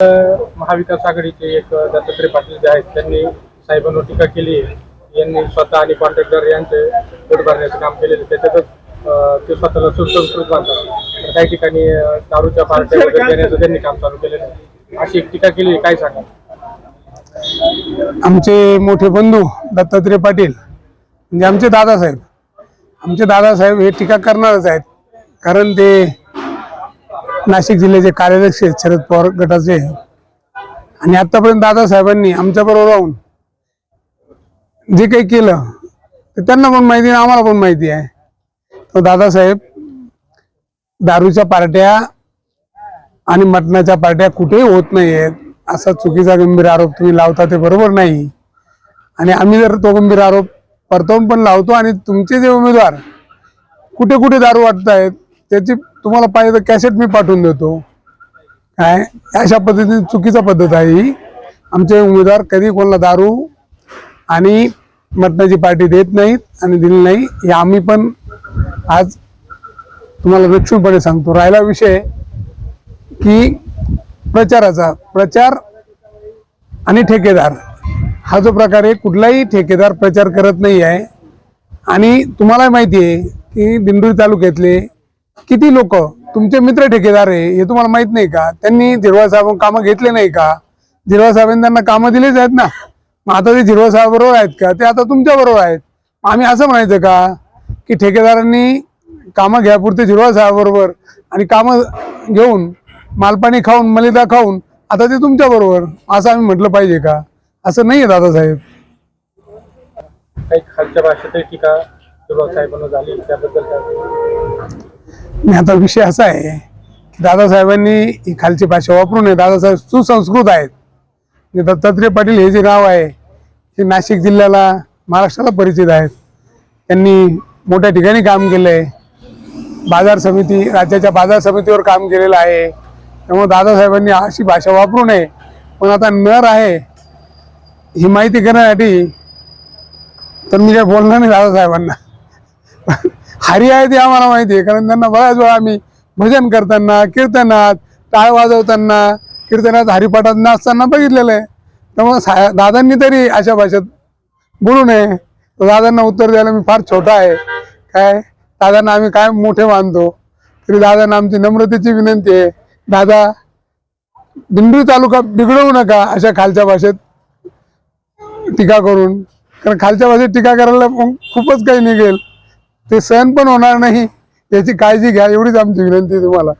महाविकास आघाडीचे एक दत्तात्रय पाटील जे आहेत त्यांनी साहेबांवर टीका केली. यांनी स्वतः आणि कॉन्ट्रॅक्टर यांचे पोट भरण्याचं काम केलेलं. त्याच्यातच ते स्वतःला सुसंस्कृत मानतात तर काही ठिकाणी दारूच्या पार्ट्या वगैरे देण्याचं त्यांनी काम चालू केलेलं आहे. अशी एक टीका केली. काय सांगा आमचे मोठे बंधू दत्तात्रय पाटील म्हणजे आमचे दादासाहेब. आमचे दादासाहेब हे टीका करणारच आहेत. कारण ते नाशिक जिल्ह्याचे कार्याध्यक्ष शरद पवार गटाचे. आणि आतापर्यंत दादासाहेबांनी आमच्याबरोबर राहून जे काही केलं ते त्यांना पण माहिती आहे आम्हाला पण माहिती आहे. तर दादासाहेब दारूच्या पार्ट्या आणि मटणाच्या पार्ट्या कुठेही होत नाही आहेत असा चुकीचा गंभीर आरोप तुम्ही लावता ते बरोबर नाही. आणि आम्ही जर तो गंभीर आरोप परतवून पण लावतो आणि तुमचे जे उमेदवार कुठे कुठे दारू वाटत आहेत त्याची तुम्हाला पाहिजे तर कॅसेट मी पाठवून देतो. काय? अशा पद्धतीने चुकीचा पद्धत आहे ही. आमचे उमेदवार कधी कोणाला दारू आणि मटणाची पार्टी देत नाहीत आणि दिली नाही हे आम्ही पण आज तुम्हाला रक्षणपणे सांगतो. राहिला विषय की प्रचाराचा. प्रचार आणि ठेकेदार. हा जो प्रकार आहे कुठलाही ठेकेदार प्रचार करत नाही आहे. आणि तुम्हाला माहिती आहे की दिंडोरी तालुक्यातले किती लोक? तुमचे मित्र ठेकेदार आहे हे तुम्हाला माहीत नाही का? त्यांनी झिरवा साहेब कामं घेतले नाही का? झिरवा साहेबांनी त्यांना कामं दिलेच आहेत ना? मग आता ते झिरवा साहेब बरोबर आहेत का? ते आता तुमच्या बरोबर आहेत. आम्ही असं म्हणायचं का? की ठेकेदारांनी कामं घ्यापुरते झिरवा साहेबाबरोबर आणि कामं घेऊन मालपाणी खाऊन मलिदा खाऊन आता ते तुमच्या बरोबर. असं आम्ही म्हटलं पाहिजे का? असं नाही आहे दादासाहेब काही खालच्या भाषेतही टीका सुरुवात साहेबांना झाली त्याबद्दल आणि आता विषय असा आहे की दादासाहेबांनी ही खालची भाषा वापरू नये. दादासाहेब सुसंस्कृत आहेत. म्हणजे दत्तात्रय पाटील हे जे नाव आहे हे नाशिक जिल्ह्याला महाराष्ट्राला परिचित आहेत. त्यांनी मोठ्या ठिकाणी काम केलं आहे बाजार समिती राज्याच्या बाजार समितीवर काम केलेलं आहे. त्यामुळे दादासाहेबांनी अशी भाषा वापरू नये. पण आता नर आहे ही माहिती करण्यासाठी तर मी काय बोलणार नाही दादासाहेबांना. हरी आहे ते आम्हाला माहिती आहे. कारण त्यांना बऱ्याच वेळा आम्ही भजन करताना कीर्तनात टाळ वाजवताना कीर्तनात हरिपाठात नाचताना बघितलेलं आहे. त्यामुळे सा दादांनी तरी अशा भाषेत बोलू नये. दादांना उत्तर द्यायला मी फार छोटा आहे. काय? दादांना आम्ही काय मोठे मानतो? तरी दादांना आमची नम्रतेची विनंती आहे. दादा दिंडू तालुका बिघडवू नका अशा खालच्या भाषेत टीका करून. कारण खालच्या भाषेत टीका करायला पण खूपच काही निघेल. ते सहन पण होणार नाही. याची काळजी घ्या एवढीच आमची विनंती तुम्हाला.